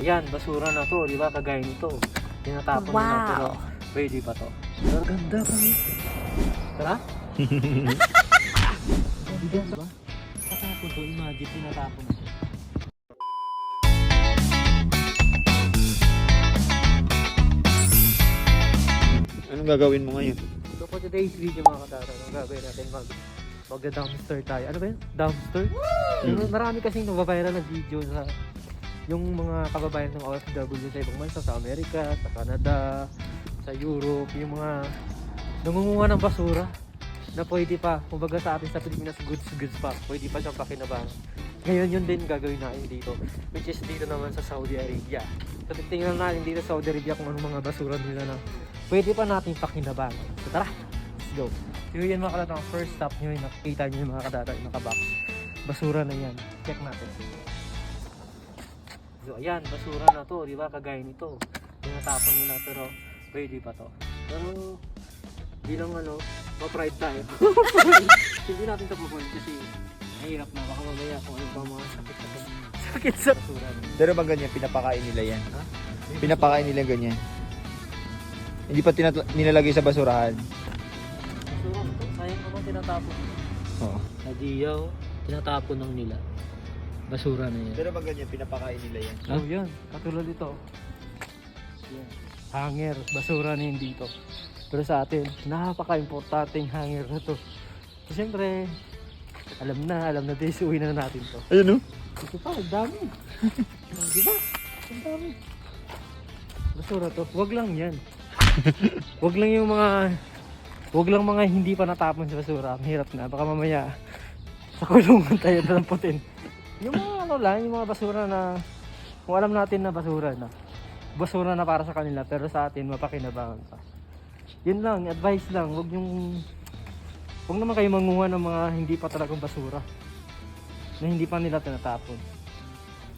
Yan, basura na to, di ba? Kagaya nito. Tinatapon Wow. na pero pwede pa to. Pero ganda pa rin. Tara? Bigat ba? Tatapon to, imagine, tinatapon na to. Anong gagawin mo ngayon? So for today's video mga katata, ang gagawin natin mag magda-dumpster tayo. Ano ba yun? Dumpster? Yung Marami kasing nababayaran ng video sa yung mga kababayan ng OFW sa ibang bansa, sa Amerika, sa Canada, sa Europe, yung mga nangunguha ng basura na pwede pa, kumbaga sa atin sa Pilipinas, goods goods pa, pwede pa siyang pakinabangan. Ngayon yun din gagawin natin dito, which is dito naman sa Saudi Arabia. So titingnan natin dito sa Saudi Arabia kung anong mga basura nila na pwede pa natin pakinabangan. So tara, let's go. So yun mga kadata, ang first stop nyo nakikita nyo yung mga kadata, yung nakabox. Basura na yan. Check natin. So ayan, basura na to, di ba? Kagaya nito. Tinatapon nila pero pwede pa to. Pero bilang ano, ma-pride tayo. Hindi natin pupunta kasi mahirap na. Baka mamaya kung ano pa mga sakit-sakit. Sakit sa basura. Pero bang ganyan, pinapakain nila yan? Ha? Pinapakain nila ganyan? Hindi pa tinat- nilalagay sa basurahan? Basura. Sayang naman tinatapon. Oo. Nadiyaw, tinatapon ng nila. Basura na yan. Pero bang ganyan, pinapakain nila yan? Oh, yan. Katulad ito. Yan. Hanger. Basura na yun dito. Pero sa atin, napaka-importanteng hanger na to. So, siyempre, alam na, alam na din, suwi na natin to. Ayun oh. Ito pa, ang dami. di ba? Ang dami. Basura to. Wag lang yan. Wag lang yung mga Wag lang mga hindi pa natapon sa basura. Mahirap na. Baka mamaya sa kulungan tayo dalamputin. Yung mga ano lang, yung mga basura na kung alam natin na basura na. Basura na para sa kanila pero sa atin mapakinabangan pa. Yun lang, advice lang. Wag yung Huwag naman kayo manguha ng mga hindi pa talagang basura na hindi pa nila tinatapon.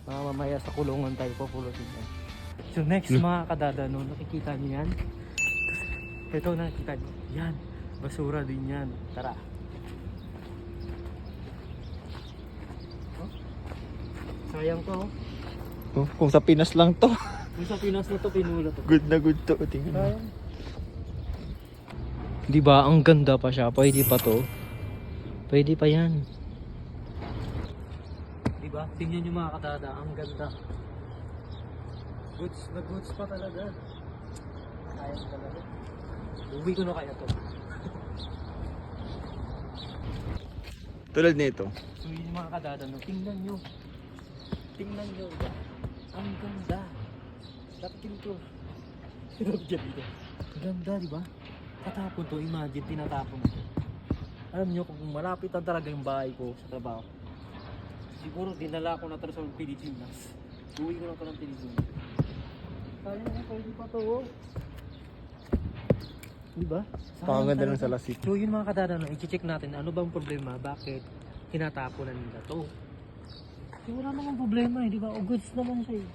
Mga mamaya sa kulungan tayo papulutin yan. So next mga kadada, no, nakikita niyo yan? Ito nakikita niyo. Yan. Basura din yan. Tara. Sayang to. oh. Kung sa Pinas lang to. Kung sa Pinas na to, pinula to. Good na good to. Tingnan mo. Di ba? Ang ganda pa siya. Pwede pa to. Pwede pa yan. Di ba? Tingnan nyo mga kadada. Ang ganda. Goods na goods pa talaga. Sayang talaga. Uwi ko na kaya to. Tulad nito. So yun mga kadada. No? Tingnan nyo. Tingnan nyo. Ba? Ang ganda. Dapat dito. Dapat. Ang ganda, di ba? Tatapon to. Imagine, tinatapon to. Alam nyo, kung malapit na talaga yung bahay ko sa trabaho, siguro dinala ko na to sa Pilipinas. Uwi ko na to ng Pilipinas. Sayang na, pwede pa to. oh. Di ba? Pakaganda ng talaga. salasik. So yun mga kadada, no, i-check natin ano bang problema, bakit tinatapunan nila to. Wala namang problema eh, di ba? O goods naman siya eh.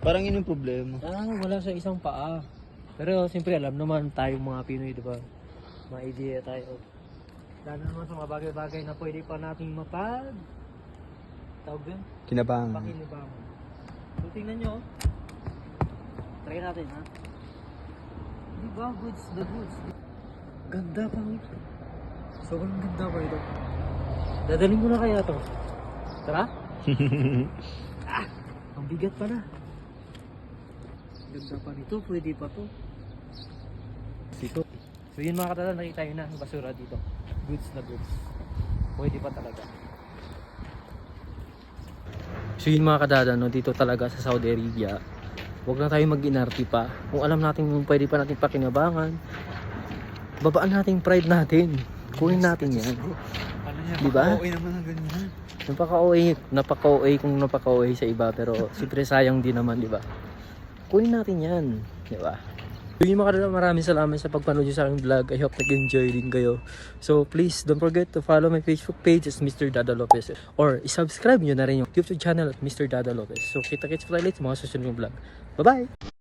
Parang yun yung problema. Ah, wala sa isang paa. Pero siyempre alam naman tayong mga Pinoy, di ba? Mga idea tayo. Lalo naman sa mga bagay-bagay na pwede pa nating mapag... Tawag yun? Kinabangan. Pakinibangan. So tingnan nyo. oh. Try natin ha. Di ba? Goods, the goods. Ganda pa ito. Sobrang ganda pa ito. Dadaling ko na kaya to. Tara? Ah, ang bigat pa na. Ganda pa nito. Pwede pa to. Dito. So yun mga katala, nakita yun na basura dito. Goods na goods. Pwede pa talaga. So yun mga kadada, no, dito talaga sa Saudi Arabia, huwag na tayo mag-inarti pa. Kung alam natin kung pwede pa natin pakinabangan, babaan natin pride natin. Kunin natin yan. Di ba? Okay naman ang ganyan. Napaka-OA, napaka-OA kung napaka-OA sa iba, pero siyempre sayang din naman, di ba? Kunin natin yan, di ba? So yun mga kadala, maraming salamat sa pagpanood sa aking vlog. I hope nag-enjoy din kayo. So please, don't forget to follow my Facebook page as Mr. Dada Lopez. Or isubscribe nyo na rin yung YouTube channel at Mr. Dada Lopez. So kita-kits pa tayo ulit mga susunod yung vlog. Bye-bye!